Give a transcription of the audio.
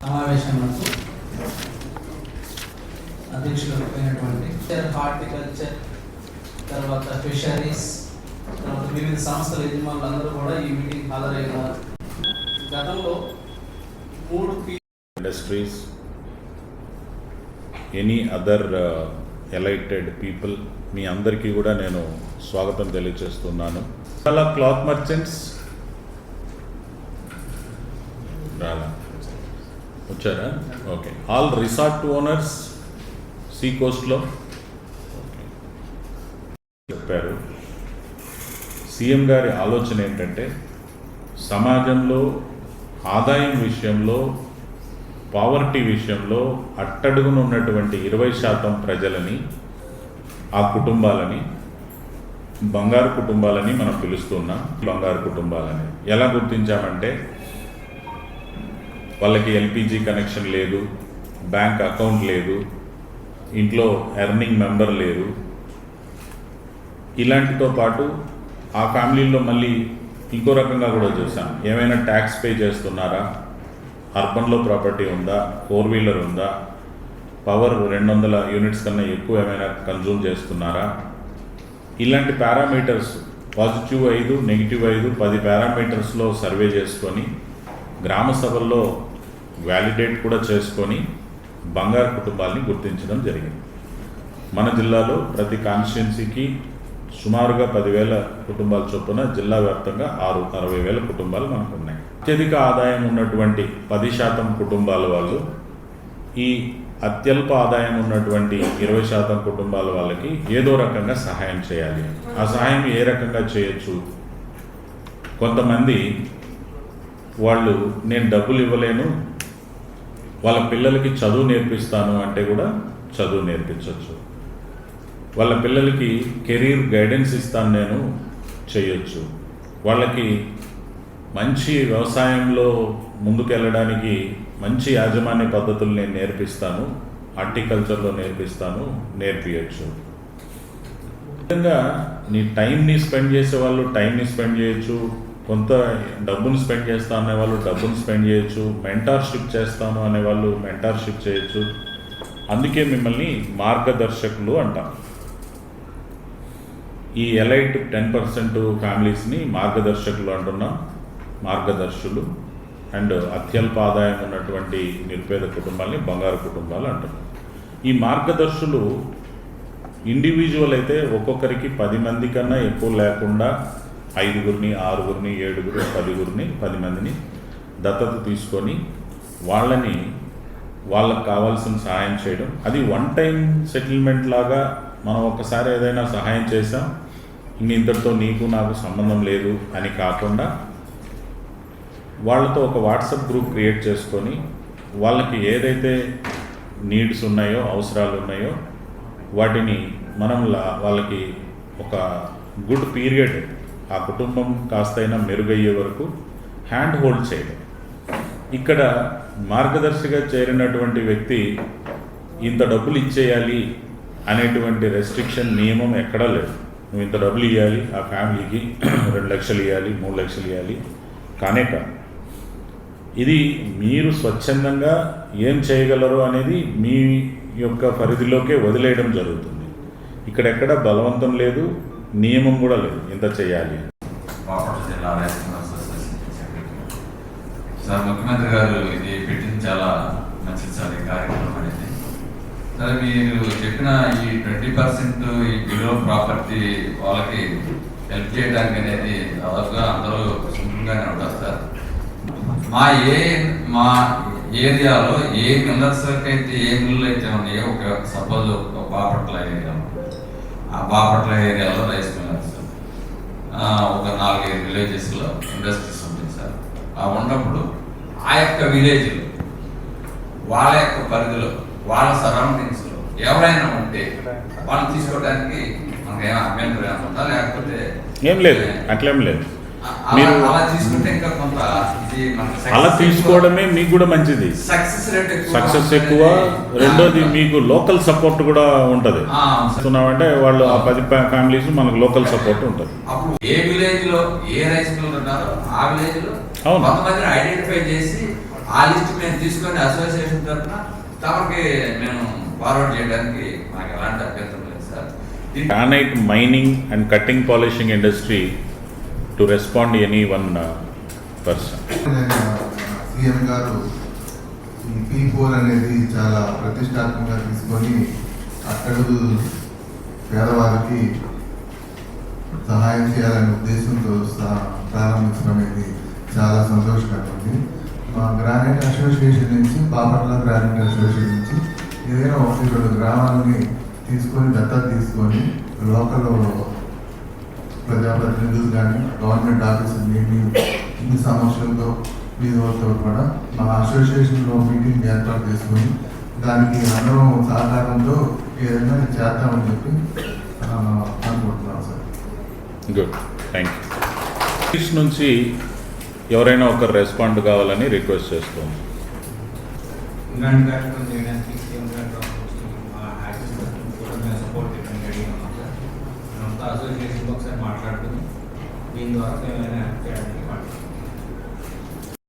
సమావేశంలో అధ్యక్షులు అయినటువంటి హార్టికల్చర్ తర్వాత ఫిషరీస్ తర్వాత వివిధ సంస్థల యజమానులు అందరూ కూడా ఈ మీటింగ్ హాజరయ్యారు. గతంలో మూడు industries any other elated people మీ అందరికీ కూడా నేను స్వాగతం తెలియజేస్తున్నాను. చాలా క్లాత్ మర్చెంట్స్ రాలా? వచ్చారా? Okay. All resort owners sea కోస్ట్లో చెప్పారు. సీఎం గారి ఆలోచన ఏంటంటే సమాజంలో ఆదాయం విషయంలో పావర్టీ విషయంలో అట్టడుగున ఉన్నటువంటి ఇరవై శాతం ప్రజలని ఆ కుటుంబాలని బంగారు కుటుంబాలని మనం పిలుస్తున్నాం బంగారు కుటుంబాలని. ఎలా గుర్తించామంటే వాళ్ళకి ఎల్పిజి కనెక్షన్ లేదు బ్యాంక్ అకౌంట్ లేదు ఇంట్లో ఎర్నింగ్ మెంబర్ లేరు. ఇలాంటితో పాటు ఆ ఫ్యామిలీలో మళ్ళీ ఇంకో రకంగా కూడా చూసాం ఏమైనా ట్యాక్స్ పే చేస్తున్నారా? అర్బన్లో ప్రాపర్టీ ఉందా? ఫోర్ వీలర్ ఉందా? పవర్ రెండు వందల యూనిట్స్ కన్నా ఎక్కువ ఏమైనా కన్జ్యూమ్ చేస్తున్నారా? ఇలాంటి పారామీటర్స్ పాజిటివ్ ఐదు నెగిటివ్ ఐదు పది పారామీటర్స్లో సర్వే చేసుకొని గ్రామ సభల్లో వ్యాలిడేట్ కూడా చేసుకొని బంగారు కుటుంబాలని గుర్తించడం జరిగింది. మన జిల్లాలో ప్రతి కాన్స్టిట్యున్సీకి సుమారుగా పదివేల కుటుంబాల చొప్పున జిల్లా వ్యాప్తంగా ఆరు అరవై వేల కుటుంబాలు మనకు ఉన్నాయి అత్యధిక ఆదాయం ఉన్నటువంటి పది శాతం కుటుంబాల వాళ్ళు ఈ అత్యల్ప ఆదాయం ఉన్నటువంటి ఇరవై శాతం కుటుంబాల వాళ్ళకి ఏదో రకంగా సహాయం చేయాలి. ఆ సహాయం ఏ రకంగా చేయొచ్చు? కొంతమంది వాళ్ళు నేను డబ్బులు ఇవ్వలేను వాళ్ళ పిల్లలకి చదువు నేర్పిస్తాను అంటే కూడా చదువు నేర్పించవచ్చు వాళ్ళ పిల్లలకి కెరీర్ గైడెన్స్ ఇస్తాను నేను చేయొచ్చు. వాళ్ళకి మంచి వ్యవసాయంలో ముందుకెళ్ళడానికి మంచి యాజమాన్య పద్ధతులు నేను నేర్పిస్తాను హార్టికల్చర్లో నేర్పిస్తాను నేర్పియచ్చు. విధంగా నీ టైంని స్పెండ్ చేసే వాళ్ళు టైంని స్పెండ్ చేయొచ్చు. కొంత డబ్బును స్పెండ్ చేస్తా అనే వాళ్ళు డబ్బును స్పెండ్ చేయొచ్చు మెంటార్షిప్ చేస్తాను అనేవాళ్ళు మెంటార్షిప్ చేయొచ్చు. అందుకే మిమ్మల్ని మార్గదర్శకులు అంటాం. ఈ ఎలైట్ టెన్ పర్సెంట్ ఫ్యామిలీస్ని మార్గదర్శకులు అంటున్నాం మార్గదర్శులు. అండ్ అత్యల్ప ఆదాయం ఉన్నటువంటి నిరుపేద కుటుంబాల్ని బంగారు కుటుంబాలు అంటున్నాం ఈ మార్గదర్శులు ఇండివిజువల్ అయితే ఒక్కొక్కరికి పది మంది కన్నా ఎక్కువ లేకుండా ఐదుగురిని ఆరుగురిని ఏడుగురు పదిగురిని పది మందిని దత్తత తీసుకొని వాళ్ళని వాళ్ళకి కావాల్సిన సహాయం చేయడం. అది వన్ టైం సెటిల్మెంట్ లాగా మనం ఒకసారి ఏదైనా సహాయం చేసాం ఇంక ఇంతటితో నీకు నాకు సంబంధం లేదు అని కాకుండా వాళ్ళతో ఒక వాట్సాప్ గ్రూప్ క్రియేట్ చేసుకొని వాళ్ళకి ఏదైతే నీడ్స్ ఉన్నాయో అవసరాలు ఉన్నాయో వాటిని మనం వాళ్ళకి ఒక గుడ్ పీరియడ్ ఆ కుటుంబం కాస్తైనా మెరుగయ్యే వరకు హ్యాండ్ హోల్డ్ చేయడం. ఇక్కడ మార్గదర్శిగా చేరినటువంటి వ్యక్తి ఇంత డబ్బులు ఇచ్చేయాలి అనేటువంటి రెస్ట్రిక్షన్ నియమం ఎక్కడా లేదు. నువ్వు ఇంత డబ్బులు ఇవ్వాలి ఆ ఫ్యామిలీకి రెండు లక్షలు ఇవ్వాలి మూడు లక్షలు ఇవ్వాలి కానే కాదు. ఇది మీరు స్వచ్ఛందంగా ఏం చేయగలరు అనేది మీ యొక్క పరిధిలోకే వదిలేయడం జరుగుతుంది. ఇక్కడెక్కడ బలవంతం లేదు నియమం కూడా లేదు. ఇంత చేయాలి? బాపట్ల జిల్లా రైతు సార్ ముఖ్యమంత్రి గారు ఇది పెట్టింది చాలా మంచిది సార్ ఈ కార్యక్రమం అనేది. సార్ మీరు చెప్పిన ఈ ట్వంటీ పర్సెంట్ ఈ బిలో ప్రాపర్టీ వాళ్ళకి హెల్ప్ చేయడానికి అనేది దాదాపుగా అందరూ సింపుల్గానే ఉంటారు సార్. మా ఏ మా ఏరియాలో ఏ మిల్లర్స్ అయితే ఏ మిల్లు అయితే ఉన్నాయో ఒక సపోజ్ ఒక బాపట్ల ఏరియాలో. ఆ బాపట్ల ఏరియాలో రైస్ మిల్లర్స్ ఒక నాలుగైదు విలేజెస్లో ఇండస్ట్రీస్ ఉంటుంది సార్. ఆ ఉన్నప్పుడు ఆ యొక్క విలేజ్లో వాళ్ళ యొక్క పరిధిలో వాళ్ళ సరౌండింగ్స్లో ఎవరైనా ఉంటే వాళ్ళని తీసుకోవడానికి మనకి ఏమైనా అభ్యంతరం ఉందా? లేకపోతే ఏం లేదు. అట్లేం లేదు. మీరు అలా తీసుకోవడమే మీకు కూడా మంచిది. సక్సెస్ ఎక్కువ రెండోది మీకు లోకల్ సపోర్ట్ కూడా ఉంటుంది. చూస్తున్నామంటే వాళ్ళు ఆ పది ఫ్యామిలీస్ మనకు లోకల్ సపోర్ట్ ఉంటుంది. అప్పుడు ఏ విలేజ్లో ఏ రైస్ మిల్ ఉన్నారో ఆ విలేజ్లో అవును. కొంతమందిని ఐడెంటిఫై చేసి ఆ లిస్ట్ మేము తీసుకొని అసోసియేషన్ తరఫున తమకి మేము ఫార్వర్డ్ చేయడానికి మాకు ఎలాంటి అభ్యంతరం లేదు సార్. దీనికి granite mining and cutting polishing industry to respond any one person CM గారు పీ ఫోర్ అనేది చాలా ప్రతిష్టాత్మకంగా తీసుకొని అట్టడుగు పేదవారికి సహాయం చేయాలనే ఉద్దేశంతో ప్రారంభించడం అనేది చాలా సంతోషకరమైంది. మా గ్రానైట్ అసోసియేషన్ నుంచి బాపట్ల గ్రానైట్ అసోసియేషన్ నుంచి ఏదైనా ఒకటి రెండు గ్రామాలని తీసుకొని దత్తత తీసుకొని లోకల్ ప్రజాప్రతినిధులు కానీ గవర్నమెంట్ ఆఫీసులు మీ మీ సమస్యలతో మీ వాళ్ళతో కూడా మా అసోసియేషన్లో మీటింగ్ ఏర్పాటు చేసుకొని దానికి అందరం సహకారంతో ఏదైనా చేద్దామని చెప్పి అనుకుంటున్నాం సార్. గుడ్ థ్యాంక్ యూ నుంచి ఎవరైనా ఒకరు రెస్పాండ్ కావాలని రిక్వెస్ట్ చేస్తాం ఇలాంటి కార్యక్రమం చేయడానికి సపోర్ట్ చేయడానికి రెడీ ఉన్నాం ఒకసారి మాట్లాడుకుని దీని ద్వారా మేము ఏమైనా చేయడానికి మాట్లాడుతున్నాం